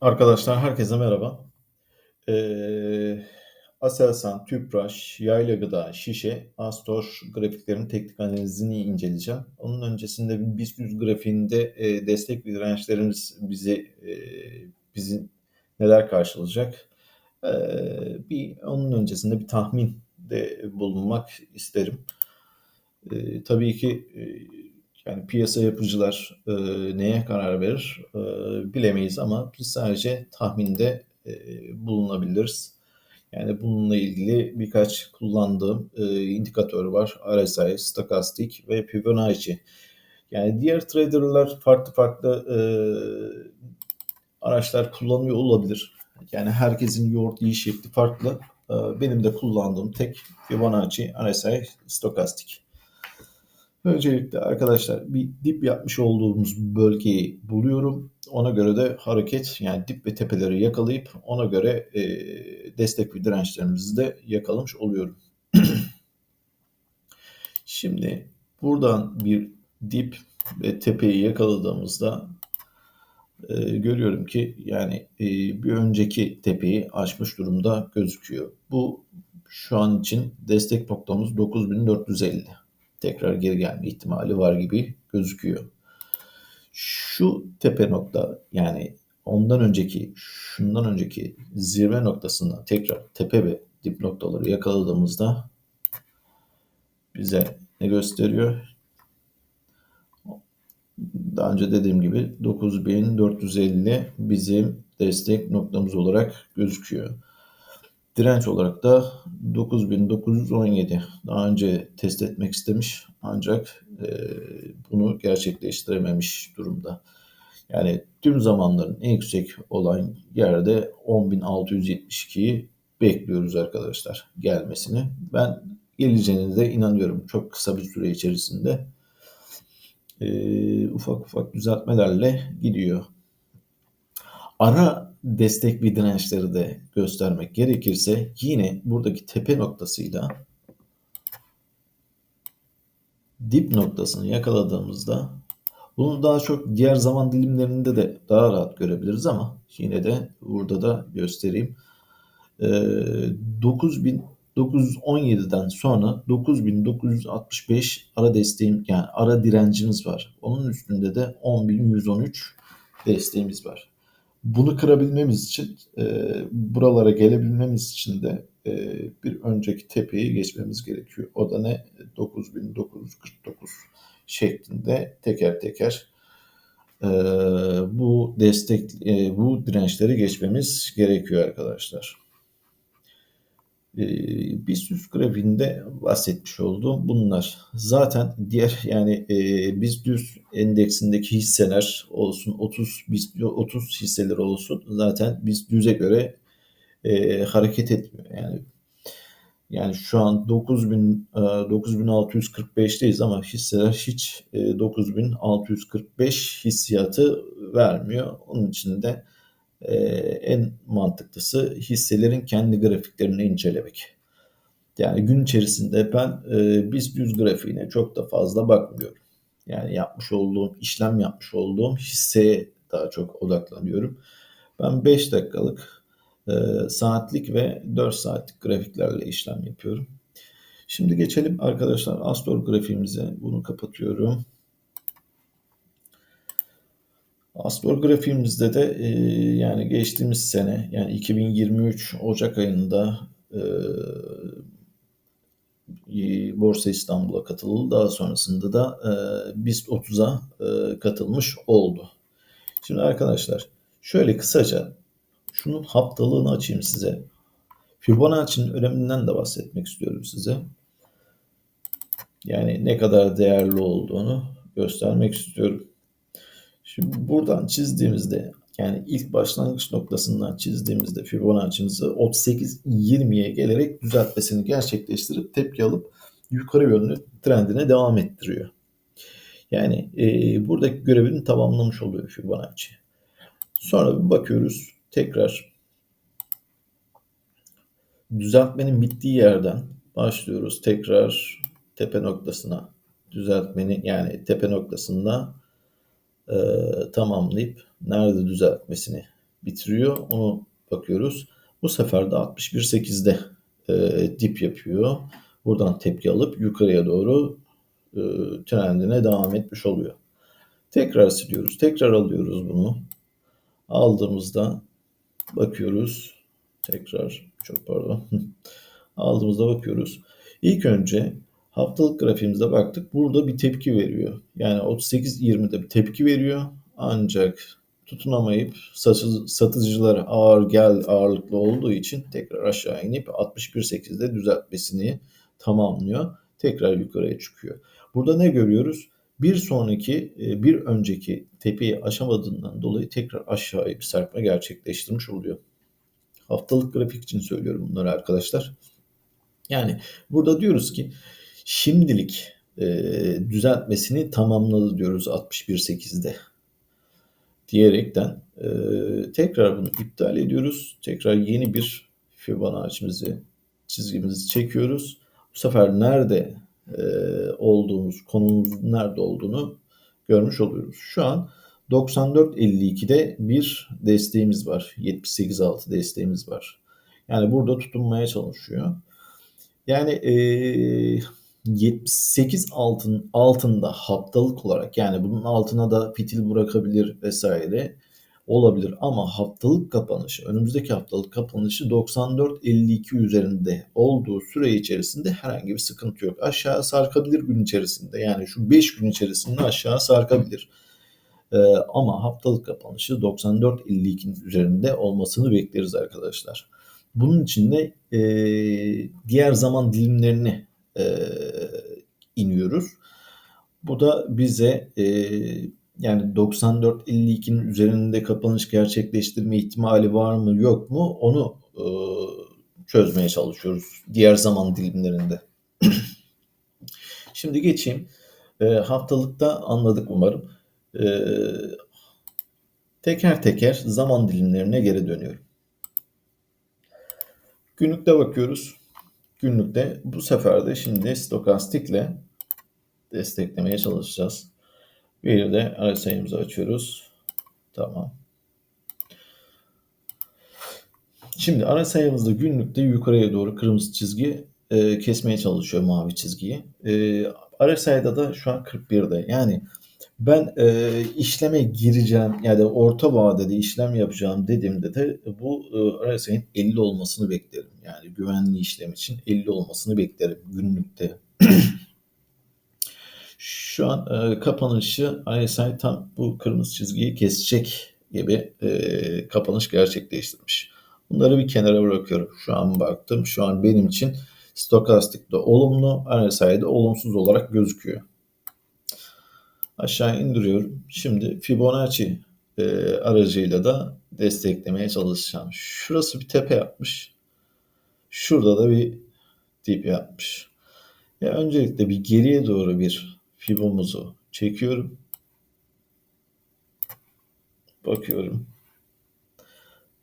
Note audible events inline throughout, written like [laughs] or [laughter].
Arkadaşlar herkese merhaba. Eee, Aselsan, Tüpraş, Yayla Gıda, Şişe, Astor grafiklerinin teknik analizini inceleyeceğim. Onun öncesinde BIST 100 grafiğinde e, destek dirençlerimiz bizi e, bizi neler karşılayacak? E, bir onun öncesinde bir tahmin de bulunmak isterim. E, tabii ki e, yani piyasa yapıcılar e, neye karar verir e, bilemeyiz ama biz sadece tahminde e, bulunabiliriz. Yani bununla ilgili birkaç kullandığım e, indikatör var. RSI, stokastik ve Fibonacci. Yani diğer traderlar farklı farklı e, araçlar kullanıyor olabilir. Yani herkesin yoğurt şekli farklı. E, benim de kullandığım tek Fibonacci, RSI, stokastik. Öncelikle arkadaşlar bir dip yapmış olduğumuz bölgeyi buluyorum. Ona göre de hareket yani dip ve tepeleri yakalayıp ona göre e, destek ve dirençlerimizi de yakalamış oluyorum. [clears throat] Şimdi buradan bir dip ve tepeyi yakaladığımızda e, görüyorum ki yani e, bir önceki tepeyi aşmış durumda gözüküyor. Bu şu an için destek noktamız 9450 tekrar geri gelme ihtimali var gibi gözüküyor. Şu tepe nokta yani ondan önceki, şundan önceki zirve noktasından tekrar tepe ve dip noktaları yakaladığımızda bize ne gösteriyor? Daha önce dediğim gibi 9450 bizim destek noktamız olarak gözüküyor. Direnç olarak da 9917. Daha önce test etmek istemiş ancak e, bunu gerçekleştirememiş durumda. Yani tüm zamanların en yüksek olan yerde 10.672'yi bekliyoruz arkadaşlar gelmesini. Ben geleceğine de inanıyorum çok kısa bir süre içerisinde e, ufak ufak düzeltmelerle gidiyor. Ara destek ve dirençleri de göstermek gerekirse yine buradaki tepe noktasıyla dip noktasını yakaladığımızda bunu daha çok diğer zaman dilimlerinde de daha rahat görebiliriz ama yine de burada da göstereyim. Ee, 9917'den sonra 9965 ara desteğim yani ara direncimiz var. Onun üstünde de 10113 desteğimiz var. Bunu kırabilmemiz için, e, buralara gelebilmemiz için de e, bir önceki tepeyi geçmemiz gerekiyor. O da ne? 9949 şeklinde teker teker e, bu destek, e, bu dirençleri geçmemiz gerekiyor arkadaşlar. E, BIST grafiğinde bahsetmiş olduğum bunlar. Zaten diğer yani e, BIST endeksindeki hisseler olsun 30 BIST 30 hisseler olsun zaten BIST göre e, hareket etmiyor. Yani yani şu an 9000 e, 9645'teyiz ama hisseler hiç e, 9645 hissiyatı vermiyor. Onun için de e, en mantıklısı hisselerin kendi grafiklerini incelemek. Yani gün içerisinde ben e, BIST 100 grafiğine çok da fazla bakmıyorum. Yani yapmış olduğum, işlem yapmış olduğum hisseye daha çok odaklanıyorum. Ben 5 dakikalık, e, saatlik ve 4 saatlik grafiklerle işlem yapıyorum. Şimdi geçelim arkadaşlar Astor grafiğimize. Bunu kapatıyorum. Astor grafiğimizde de e, yani geçtiğimiz sene yani 2023 Ocak ayında e, Borsa İstanbul'a katıldı. Daha sonrasında da e, BIST 30'a e, katılmış oldu. Şimdi arkadaşlar şöyle kısaca şunun haftalığını açayım size. Fibonacci'nin öneminden de bahsetmek istiyorum size. Yani ne kadar değerli olduğunu göstermek istiyorum. Şimdi buradan çizdiğimizde yani ilk başlangıç noktasından çizdiğimizde Fibonacci'mizi 38-20'ye gelerek düzeltmesini gerçekleştirip tepki alıp yukarı yönlü trendine devam ettiriyor. Yani e, buradaki görevini tamamlamış oluyor Fibonacci. Sonra bir bakıyoruz tekrar düzeltmenin bittiği yerden başlıyoruz tekrar tepe noktasına düzeltmenin yani tepe noktasında e, tamamlayıp nerede düzeltmesini bitiriyor. Onu bakıyoruz. Bu sefer de 61.8'de e, dip yapıyor. Buradan tepki alıp yukarıya doğru e, trendine devam etmiş oluyor. Tekrar siliyoruz. Tekrar alıyoruz bunu. Aldığımızda bakıyoruz. Tekrar çok pardon. [laughs] Aldığımızda bakıyoruz. İlk önce haftalık grafiğimizde baktık. Burada bir tepki veriyor. Yani 38-20'de bir tepki veriyor. Ancak tutunamayıp satıcılar ağır gel ağırlıklı olduğu için tekrar aşağı inip 61.8'de düzeltmesini tamamlıyor. Tekrar yukarıya çıkıyor. Burada ne görüyoruz? Bir sonraki, e, bir önceki tepeyi aşamadığından dolayı tekrar aşağıya bir serpme gerçekleştirmiş oluyor. Haftalık grafik için söylüyorum bunları arkadaşlar. Yani burada diyoruz ki şimdilik e, düzeltmesini tamamladı diyoruz 61.8'de diyerekten e, tekrar bunu iptal ediyoruz. Tekrar yeni bir Fibonacci'mizi çizgimizi çekiyoruz. Bu sefer nerede e, olduğumuz, konumuzun nerede olduğunu görmüş oluyoruz. Şu an 94.52'de bir desteğimiz var. 78.6 desteğimiz var. Yani burada tutunmaya çalışıyor. Yani e, 78 altın altında haftalık olarak yani bunun altına da fitil bırakabilir vesaire olabilir ama haftalık kapanışı önümüzdeki haftalık kapanışı 94.52 üzerinde olduğu süre içerisinde herhangi bir sıkıntı yok. Aşağı sarkabilir gün içerisinde yani şu 5 gün içerisinde aşağı sarkabilir. Ee, ama haftalık kapanışı 94.52'nin üzerinde olmasını bekleriz arkadaşlar. Bunun için de e, diğer zaman dilimlerini e, iniyoruz. Bu da bize e, yani 94-52'nin üzerinde kapanış gerçekleştirme ihtimali var mı yok mu onu e, çözmeye çalışıyoruz diğer zaman dilimlerinde. [clears throat] Şimdi geçeyim. E, haftalıkta anladık umarım. E, teker teker zaman dilimlerine geri dönüyorum. Günlükte bakıyoruz. Günlükte bu sefer de şimdi stokastikle desteklemeye çalışacağız. Bir de RSI'mizi açıyoruz. Tamam. Şimdi RSI'mızda günlükte yukarıya doğru kırmızı çizgi e, kesmeye çalışıyor mavi çizgiyi. E, RSI'da da şu an 41'de. Yani ben e, işleme gireceğim yani orta vadede işlem yapacağım dediğimde de bu e, RSI'nin 50 olmasını beklerim. Yani güvenli işlem için 50 olmasını beklerim günlükte. [clears throat] Şu an e, kapanışı RSI tam bu kırmızı çizgiyi kesecek gibi e, kapanış gerçekleştirmiş. Bunları bir kenara bırakıyorum. Şu an baktım. Şu an benim için stokastikte olumlu, RSI'de olumsuz olarak gözüküyor. Aşağı indiriyorum. Şimdi Fibonacci e, aracıyla da desteklemeye çalışacağım. Şurası bir tepe yapmış. Şurada da bir dip yapmış. Ya öncelikle bir geriye doğru bir fibomuzu çekiyorum. Bakıyorum.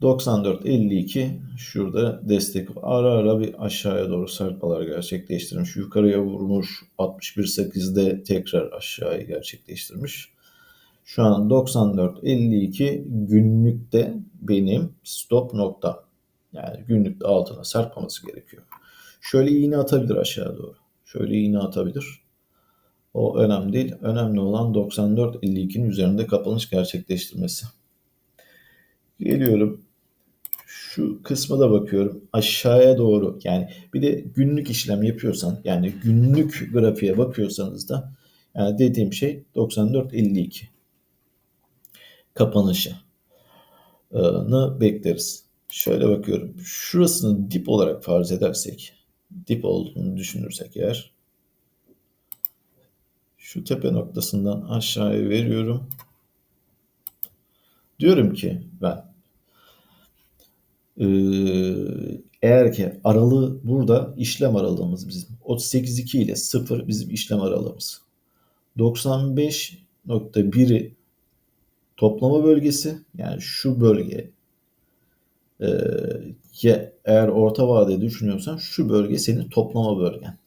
94.52 şurada destek ara ara bir aşağıya doğru sarkmalar gerçekleştirmiş. Yukarıya vurmuş 61.8'de tekrar aşağıya gerçekleştirmiş. Şu an 94.52 günlükte benim stop nokta. Yani günlükte altına sarkmaması gerekiyor. Şöyle iğne atabilir aşağı doğru. Şöyle iğne atabilir. O önemli değil. Önemli olan 94.52'nin üzerinde kapanış gerçekleştirmesi. Geliyorum. Şu kısma da bakıyorum. Aşağıya doğru yani bir de günlük işlem yapıyorsan yani günlük grafiğe bakıyorsanız da yani dediğim şey 94.52 kapanışı bekleriz. Şöyle bakıyorum. Şurasını dip olarak farz edersek, dip olduğunu düşünürsek eğer şu tepe noktasından aşağıya veriyorum. Diyorum ki ben eğer ki aralığı burada işlem aralığımız bizim 38.2 ile 0 bizim işlem aralığımız. 95.1'i toplama bölgesi yani şu bölge e, eğer orta vadede düşünüyorsan şu bölge senin toplama bölgen.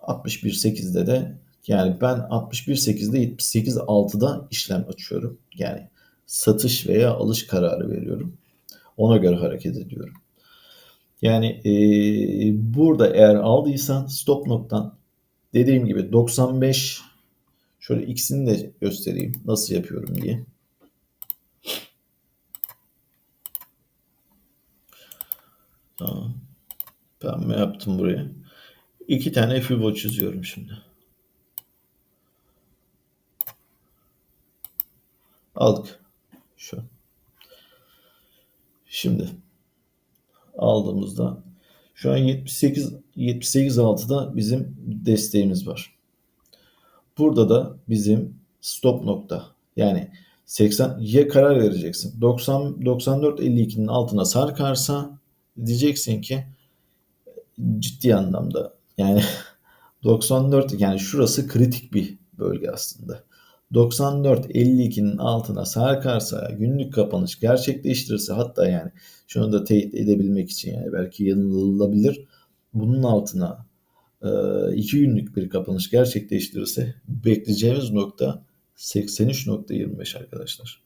61.8'de de yani ben 61.8'de 78.6'da işlem açıyorum. Yani satış veya alış kararı veriyorum. Ona göre hareket ediyorum. Yani e, burada eğer aldıysan stop noktan dediğim gibi 95 şöyle ikisini de göstereyim nasıl yapıyorum diye. Tamam. Pembe yaptım buraya. İki tane FIBO çiziyorum şimdi. Aldık. Şu. Şimdi aldığımızda şu an 78 78 altıda bizim desteğimiz var. Burada da bizim stop nokta. Yani 80 ya karar vereceksin. 90 94 52'nin altına sarkarsa diyeceksin ki ciddi anlamda yani [laughs] 94 yani şurası kritik bir bölge aslında. 94-52'nin altına sarkarsa günlük kapanış gerçekleştirirse hatta yani şunu da teyit edebilmek için yani belki yanılabilir. Bunun altına e, iki günlük bir kapanış gerçekleştirirse bekleyeceğimiz nokta 83.25 arkadaşlar.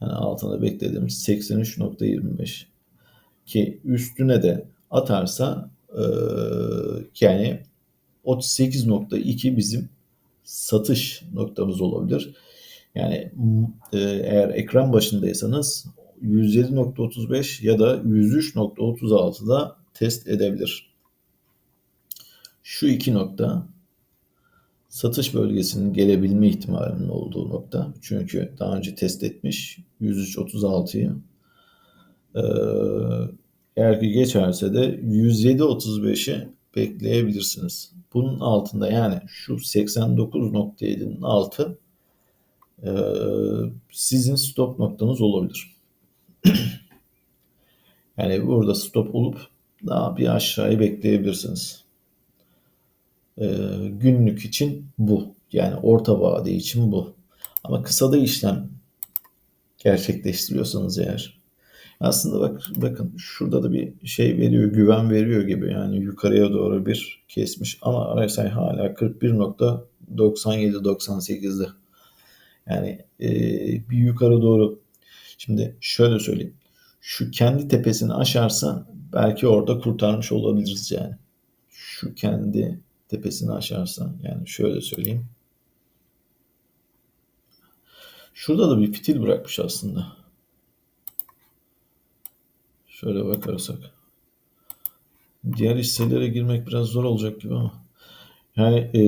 Yani altına beklediğimiz 83.25 ki üstüne de atarsa e, yani 38.2 bizim satış noktamız olabilir. Yani e, eğer ekran başındaysanız 107.35 ya da 103.36'da test edebilir. Şu iki nokta satış bölgesinin gelebilme ihtimalinin olduğu nokta. Çünkü daha önce test etmiş 103.36'yı. Ee, eğer ki geçerse de 107.35'i bekleyebilirsiniz. Bunun altında yani şu 89.7'nin altı e, sizin stop noktanız olabilir. [clears throat] yani burada stop olup daha bir aşağıya bekleyebilirsiniz. E, günlük için bu. Yani orta vade için bu. Ama kısada işlem gerçekleştiriyorsanız eğer aslında bak bakın şurada da bir şey veriyor, güven veriyor gibi. Yani yukarıya doğru bir kesmiş ama RSI hala 41.97-98'de. Yani e, bir yukarı doğru. Şimdi şöyle söyleyeyim. Şu kendi tepesini aşarsa belki orada kurtarmış olabiliriz yani. Şu kendi tepesini aşarsa yani şöyle söyleyeyim. Şurada da bir fitil bırakmış aslında. Şöyle bakarsak. Diğer hisselere girmek biraz zor olacak gibi ama. Yani ee,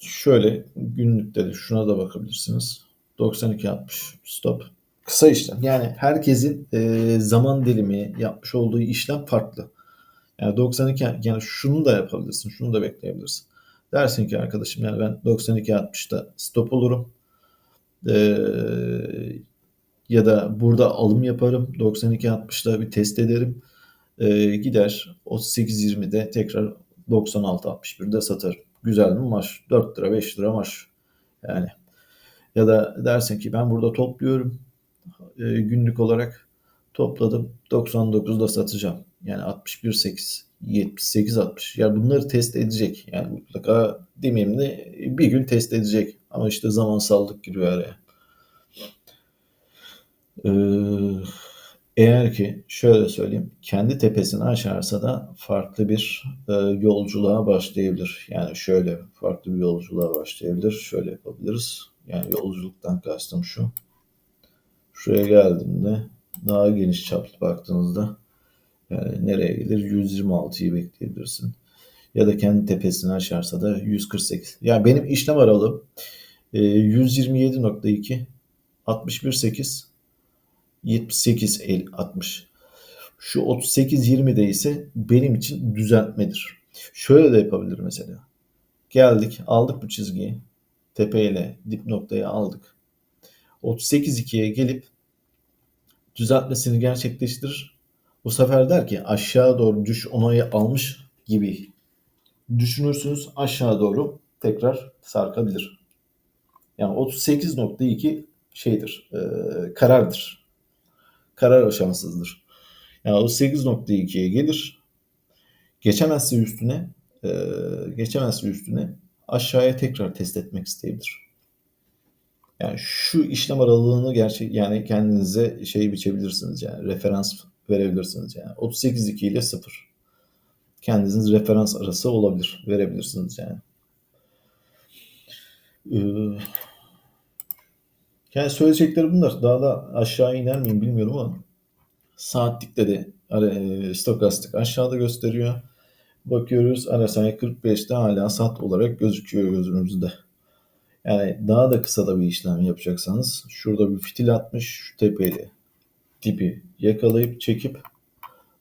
şöyle günlükte de şuna da bakabilirsiniz. 92.60 stop. Kısa işlem. Yani herkesin e, zaman dilimi yapmış olduğu işlem farklı. Yani 92 yani şunu da yapabilirsin, şunu da bekleyebilirsin. Dersin ki arkadaşım yani ben 92.60'da stop olurum. Ee, ya da burada alım yaparım. 92.60'da bir test ederim. Ee, gider 38.20'de tekrar 96.61'de satarım. Güzel mi maç? 4 lira 5 lira maç. Yani ya da dersin ki ben burada topluyorum e, günlük olarak topladım 99'da satacağım. Yani 61.8 78-60. Yani bunları test edecek. Yani mutlaka demeyeyim de bir gün test edecek. Ama işte zamansallık giriyor araya. Ee, eğer ki şöyle söyleyeyim kendi tepesini aşarsa da farklı bir e, yolculuğa başlayabilir. Yani şöyle farklı bir yolculuğa başlayabilir. Şöyle yapabiliriz. Yani yolculuktan kastım şu. Şuraya geldiğinde daha geniş çaplı baktığınızda yani nereye gelir? 126'yı bekleyebilirsin. Ya da kendi tepesini aşarsa da 148. Yani benim işlem aralığım e, 127.2 61.8 78 el 60. Şu 38 20'de ise benim için düzeltmedir. Şöyle de yapabilir mesela. Geldik, aldık bu çizgiyi. Tepeyle dip noktaya aldık. 38 2'ye gelip düzeltmesini gerçekleştirir. Bu sefer der ki aşağı doğru düş onayı almış gibi düşünürsünüz aşağı doğru tekrar sarkabilir. Yani 38.2 şeydir, e, karardır karar aşamasıdır. Yani o 8.2'ye gelir. Geçemezse üstüne e, geçemezse üstüne aşağıya tekrar test etmek isteyebilir. Yani şu işlem aralığını gerçek yani kendinize şey biçebilirsiniz yani referans verebilirsiniz yani 38.2 ile 0. Kendiniz referans arası olabilir. Verebilirsiniz yani. Ee, yani söyleyecekleri bunlar. Daha da aşağı iner miyim bilmiyorum ama saatlikte de e, stokastik aşağıda gösteriyor. Bakıyoruz RSI 45'te hala sat olarak gözüküyor gözümüzde. Yani daha da kısa da bir işlem yapacaksanız şurada bir fitil atmış şu tepeli tipi yakalayıp çekip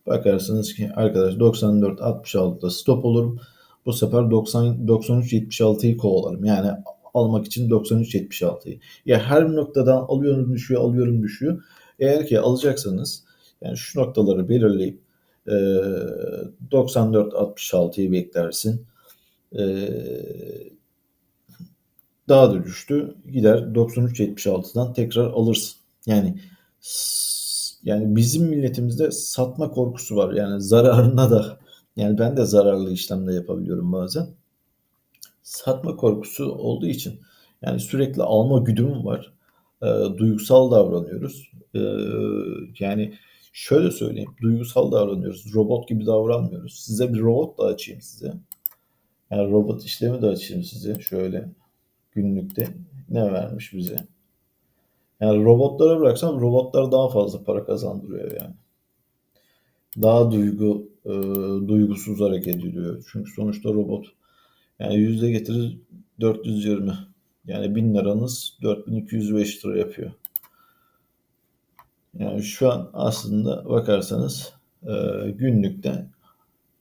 bakarsınız ki arkadaş 94 66'da stop olurum. Bu sefer 90 93 76'yı kovalarım. Yani almak için 93 76'yı. Ya her noktadan alıyorum düşüyor, alıyorum düşüyor. Eğer ki alacaksanız yani şu noktaları belirleyip e, 94 66'yı beklersin. E, daha da düştü. Gider 93-76'dan tekrar alırsın. Yani yani bizim milletimizde satma korkusu var. Yani zararına da yani ben de zararlı işlemde yapabiliyorum bazen. Satma korkusu olduğu için yani sürekli alma güdümüm var. E, duygusal davranıyoruz. E, yani şöyle söyleyeyim. Duygusal davranıyoruz. Robot gibi davranmıyoruz. Size bir robot da açayım size. Yani robot işlemi de açayım size. Şöyle günlükte ne vermiş bize? Yani robotlara bıraksam robotlar daha fazla para kazandırıyor yani. Daha duygu e, duygusuz hareket ediyor. Çünkü sonuçta robot yani yüzde getirir 420. Yani 1000 liranız 4205 lira yapıyor. Yani şu an aslında bakarsanız e, günlükte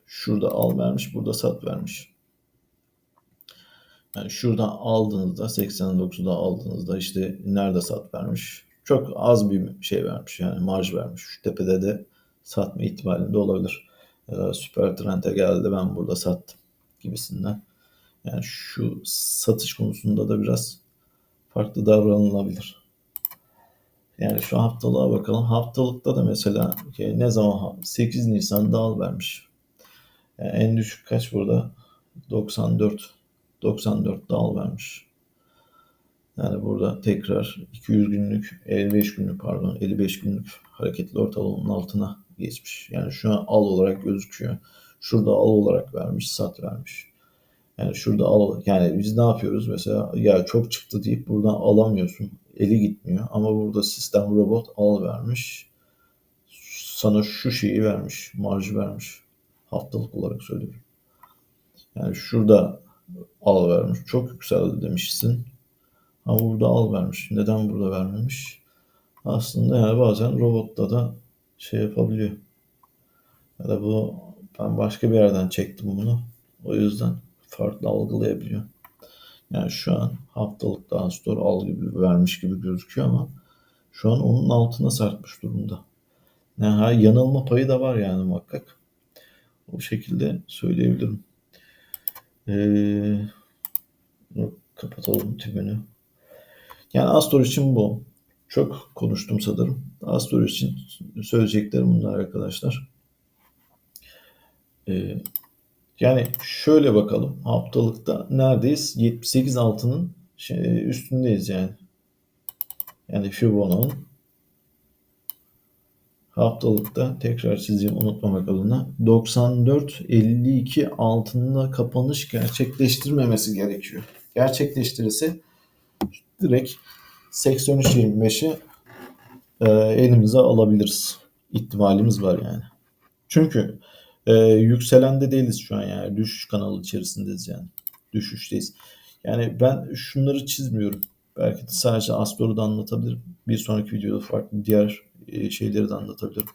şurada al vermiş, burada sat vermiş. Yani şuradan aldığınızda 89'da aldığınızda işte nerede sat vermiş. Çok az bir şey vermiş yani marj vermiş. Şu tepede de satma ihtimalinde olabilir. Ee, süper trend'e geldi ben burada sattım gibisinden. Yani şu satış konusunda da biraz farklı davranılabilir. Yani şu haftalığa bakalım. Haftalıkta da mesela ne zaman 8 Nisan'da al vermiş. Yani en düşük kaç burada? 94 94 dal vermiş. Yani burada tekrar 200 günlük, 55 günlük pardon 55 günlük hareketli ortalamanın altına geçmiş. Yani şu an al olarak gözüküyor. Şurada al olarak vermiş, sat vermiş. Yani şurada al yani biz ne yapıyoruz mesela ya çok çıktı deyip buradan alamıyorsun. Eli gitmiyor ama burada sistem robot al vermiş. Sana şu şeyi vermiş, marjı vermiş. Haftalık olarak söylüyorum. Yani şurada al vermiş. Çok yükseldi demişsin. Ama burada al vermiş. Neden burada vermemiş? Aslında yani bazen robotta da şey yapabiliyor. Ya da bu ben başka bir yerden çektim bunu. O yüzden farklı algılayabiliyor. Yani şu an haftalık daha store al gibi vermiş gibi gözüküyor ama şu an onun altına sarkmış durumda. Yani yanılma payı da var yani muhakkak. O şekilde söyleyebilirim. Ee, kapatalım tümünü. Yani Astor için bu. Çok konuştum sanırım. Astor için söyleyeceklerim bunlar arkadaşlar. Ee, yani şöyle bakalım. Haftalıkta neredeyiz? 78 altının şey, üstündeyiz yani. Yani Fibonacci'nin haftalıkta tekrar çizeyim unutmamak adına 94-52 altında kapanış gerçekleştirmemesi gerekiyor. Gerçekleştirirse direkt 83-25'i e, elimize alabiliriz. İhtimalimiz var yani. Çünkü e, yükselende değiliz şu an yani. Düşüş kanalı içerisindeyiz yani. Düşüşteyiz. Yani ben şunları çizmiyorum. Belki de sadece Astor'u da anlatabilirim. Bir sonraki videoda farklı diğer e, şeyleri de anlatabilirim.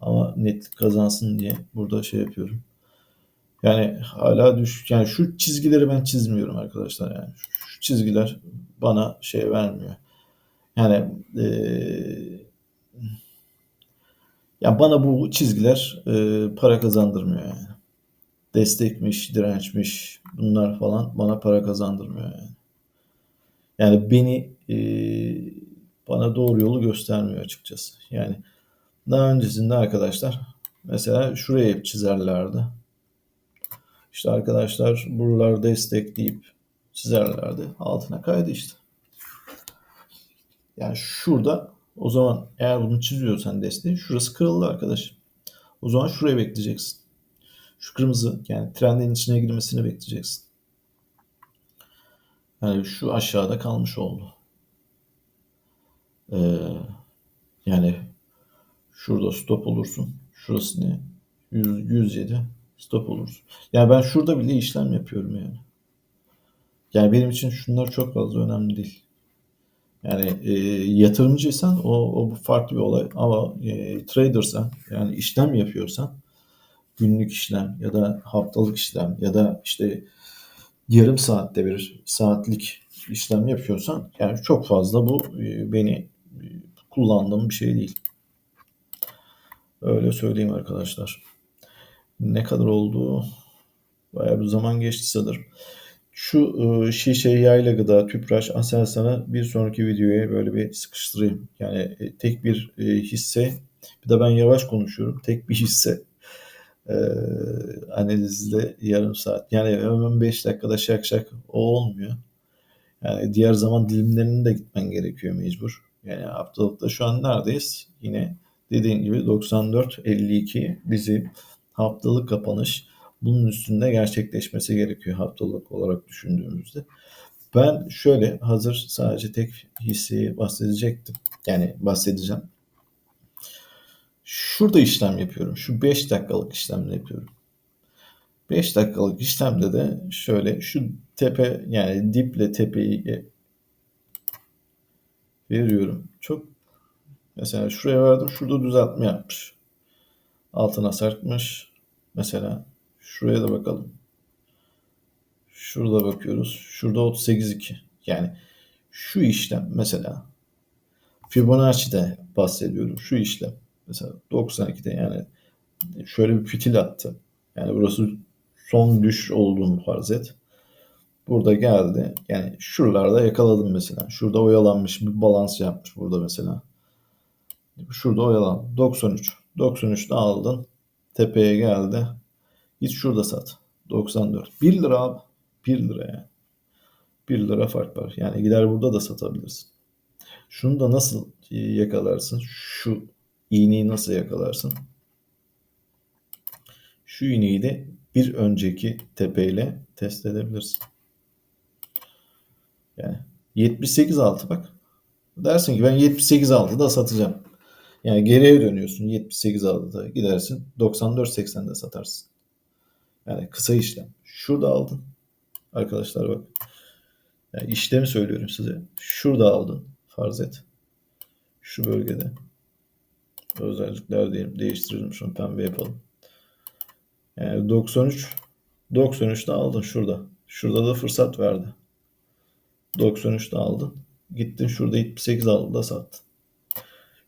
Ama netlik kazansın diye burada şey yapıyorum. Yani hala düş yani şu çizgileri ben çizmiyorum arkadaşlar yani. Şu çizgiler bana şey vermiyor. Yani e, ya bana bu çizgiler e, para kazandırmıyor yani. Destekmiş, dirençmiş bunlar falan bana para kazandırmıyor yani. Yani beni e, bana doğru yolu göstermiyor açıkçası. Yani daha öncesinde arkadaşlar mesela şuraya hep çizerlerdi. İşte arkadaşlar buralar destekleyip çizerlerdi. Altına kaydı işte. Yani şurada o zaman eğer bunu çiziyorsan desteği şurası kırıldı arkadaş. O zaman şuraya bekleyeceksin. Şu kırmızı yani trendin içine girmesini bekleyeceksin. Yani şu aşağıda kalmış oldu. Ee, yani şurada stop olursun. Şurası ne? 100, 107 stop olursun. Yani ben şurada bile işlem yapıyorum yani. Yani benim için şunlar çok fazla önemli değil. Yani e, yatırımcıysan o, o farklı bir olay ama e, tradersan yani işlem yapıyorsan günlük işlem ya da haftalık işlem ya da işte yarım saatte bir saatlik işlem yapıyorsan yani çok fazla bu e, beni e, kullandığım bir şey değil. Öyle söyleyeyim arkadaşlar. Ne kadar oldu? Bayağı bir zaman geçti sanırım. Şu e, şişe yayla gıda, tüpraş, Aselsan'ı bir sonraki videoya böyle bir sıkıştırayım. Yani e, tek bir e, hisse, bir de ben yavaş konuşuyorum. Tek bir hisse e, analizle yarım saat. Yani hemen 5 dakikada şak şak o olmuyor. Yani diğer zaman dilimlerine de gitmen gerekiyor mecbur. Yani haftalıkta şu an neredeyiz? Yine dediğim gibi 94-52 bizim haftalık kapanış bunun üstünde gerçekleşmesi gerekiyor haftalık olarak düşündüğümüzde. Ben şöyle hazır sadece tek hisseyi bahsedecektim. Yani bahsedeceğim. Şurada işlem yapıyorum. Şu 5 dakikalık işlemle yapıyorum. 5 dakikalık işlemde de şöyle şu tepe yani diple tepeyi veriyorum. Çok mesela şuraya verdim. Şurada düzeltme yapmış. Altına sarkmış. Mesela şuraya da bakalım. Şurada bakıyoruz. Şurada 38.2. Yani şu işlem mesela Fibonacci'de bahsediyorum. Şu işlem mesela 92'de yani şöyle bir fitil attı. Yani burası son düş olduğunu farz et. Burada geldi. Yani şuralarda yakaladım mesela. Şurada oyalanmış bir balans yapmış burada mesela. Şurada oyalan. 93. 93'te aldın. Tepeye geldi. Git şurada sat. 94. 1 lira abi. 1 lira yani. 1 lira fark var. Yani gider burada da satabilirsin. Şunu da nasıl yakalarsın? Şu iğneyi nasıl yakalarsın? Şu iğneyi de bir önceki tepeyle test edebilirsin. Yani 78 altı bak. Dersin ki ben 78 altıda satacağım. Yani geriye dönüyorsun 78 altıda gidersin 94.80'de satarsın. Yani kısa işlem. Şurada aldın. Arkadaşlar bak. Yani işlemi söylüyorum size. Şurada aldın. Farz et. Şu bölgede. Özellikler diyelim. Değiştirelim şunu pembe yapalım. Yani 93 93'te aldın şurada. Şurada da fırsat verdi. 93'te aldın. Gittin şurada 78 aldın da sattın.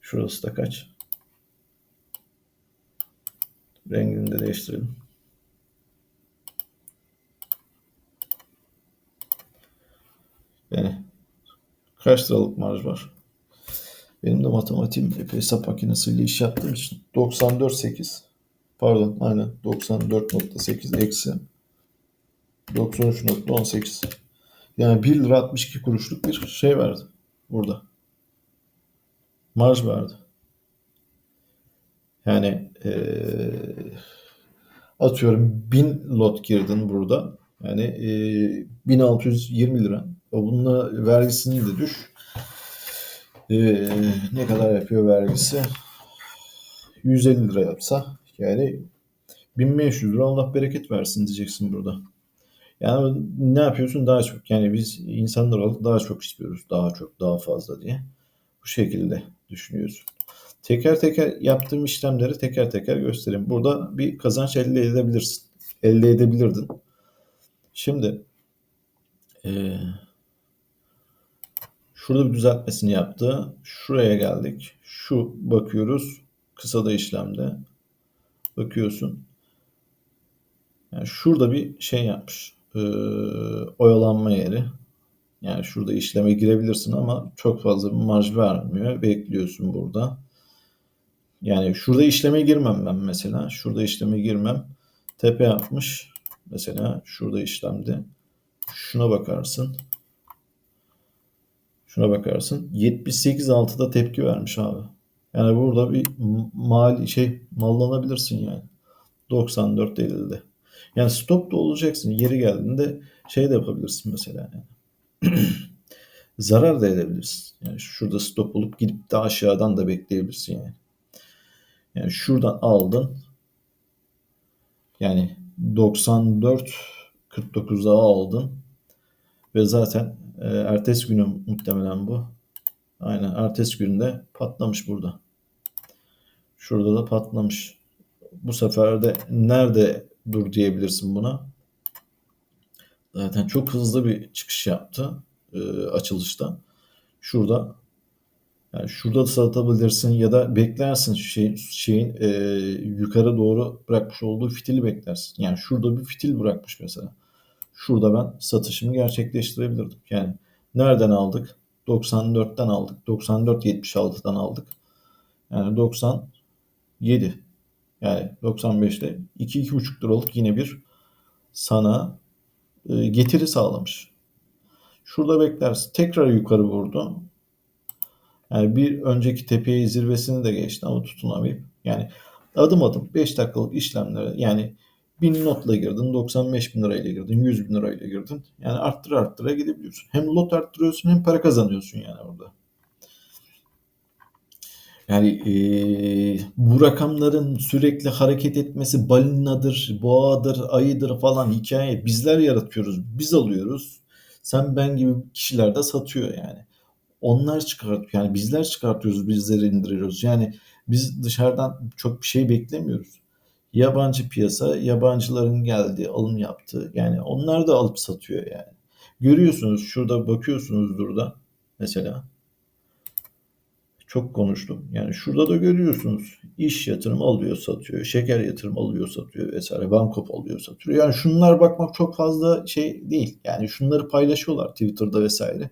Şurası da kaç? Rengini de değiştirelim. Yani kaç liralık marj var? Benim de matematiğim epey hesap makinesiyle iş yaptığım için 94.8 pardon aynen 94.8 eksi 93.18 yani 1 lira 62 kuruşluk bir şey verdi burada. Marj verdi. Yani ee, atıyorum 1000 lot girdin burada. Yani ee, 1620 lira. Bununla vergisini de düş. Ee, ne kadar yapıyor vergisi? 150 lira yapsa yani 1500 lira Allah bereket versin diyeceksin burada. Yani ne yapıyorsun daha çok yani biz insanlar olarak daha çok istiyoruz daha çok daha fazla diye bu şekilde düşünüyorsun. Teker teker yaptığım işlemleri teker teker göstereyim. Burada bir kazanç elde edebilirsin. Elde edebilirdin. Şimdi e, şurada bir düzeltmesini yaptı. Şuraya geldik. Şu bakıyoruz. Kısa da işlemde. Bakıyorsun. Yani şurada bir şey yapmış. E, oyalanma yeri. Yani şurada işleme girebilirsin ama çok fazla bir marj vermiyor. Bekliyorsun burada. Yani şurada işleme girmem ben mesela. Şurada işleme girmem. Tepe yapmış. Mesela şurada işlemde. Şuna bakarsın. Şuna bakarsın. 78.6'da tepki vermiş abi. Yani burada bir mal şey mallanabilirsin yani. 94.50'de. Yani stop da olacaksın. Yeri geldiğinde şey de yapabilirsin mesela. Yani. [clears throat] Zarar da edebilirsin. Yani şurada stop olup gidip de aşağıdan da bekleyebilirsin yani. Yani şuradan aldın. Yani 94 49'a aldın. Ve zaten e, ertesi günü muhtemelen bu. Aynen ertesi günde patlamış burada. Şurada da patlamış. Bu sefer de nerede dur diyebilirsin buna. Zaten çok hızlı bir çıkış yaptı e, açılışta. Şurada yani şurada da satabilirsin ya da beklersin şey, şeyin e, yukarı doğru bırakmış olduğu fitili beklersin. Yani şurada bir fitil bırakmış mesela. Şurada ben satışımı gerçekleştirebilirdim. Yani nereden aldık? 94'ten aldık. 94.76'dan aldık. Yani 97. Yani 95'te 2-2,5 liralık yine bir sana e, getiri sağlamış. Şurada beklersin. Tekrar yukarı vurdu. Yani bir önceki tepeyi zirvesini de geçti ama tutunamayıp yani adım adım 5 dakikalık işlemlere yani 1000 notla girdin, 95 bin lirayla girdin, 100 bin lirayla girdin. Yani arttıra arttıra gidebiliyorsun. Hem lot arttırıyorsun hem para kazanıyorsun yani orada. Yani eee, bu rakamların sürekli hareket etmesi balinadır, boğadır, ayıdır falan hikaye. Bizler yaratıyoruz, biz alıyoruz. Sen ben gibi kişiler de satıyor yani. Onlar çıkartıyor. Yani bizler çıkartıyoruz, bizleri indiriyoruz. Yani biz dışarıdan çok bir şey beklemiyoruz. Yabancı piyasa, yabancıların geldiği, alım yaptığı. Yani onlar da alıp satıyor yani. Görüyorsunuz şurada bakıyorsunuzdur da mesela. Çok konuştum. Yani şurada da görüyorsunuz. İş yatırım alıyor satıyor. Şeker yatırım alıyor satıyor vesaire. Bankop alıyor satıyor. Yani şunlar bakmak çok fazla şey değil. Yani şunları paylaşıyorlar Twitter'da vesaire.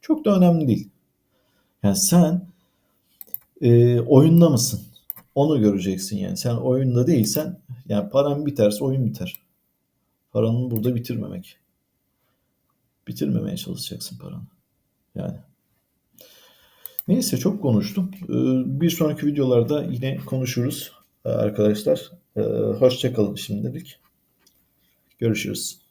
Çok da önemli değil. Yani sen e, oyunda mısın? Onu göreceksin yani. Sen oyunda değilsen yani paran biterse oyun biter. Paranı burada bitirmemek. Bitirmemeye çalışacaksın paranı. Yani. Neyse çok konuştum. Ee, Bir sonraki videolarda yine konuşuruz arkadaşlar. Ee, Hoşça kalın şimdilik. Görüşürüz.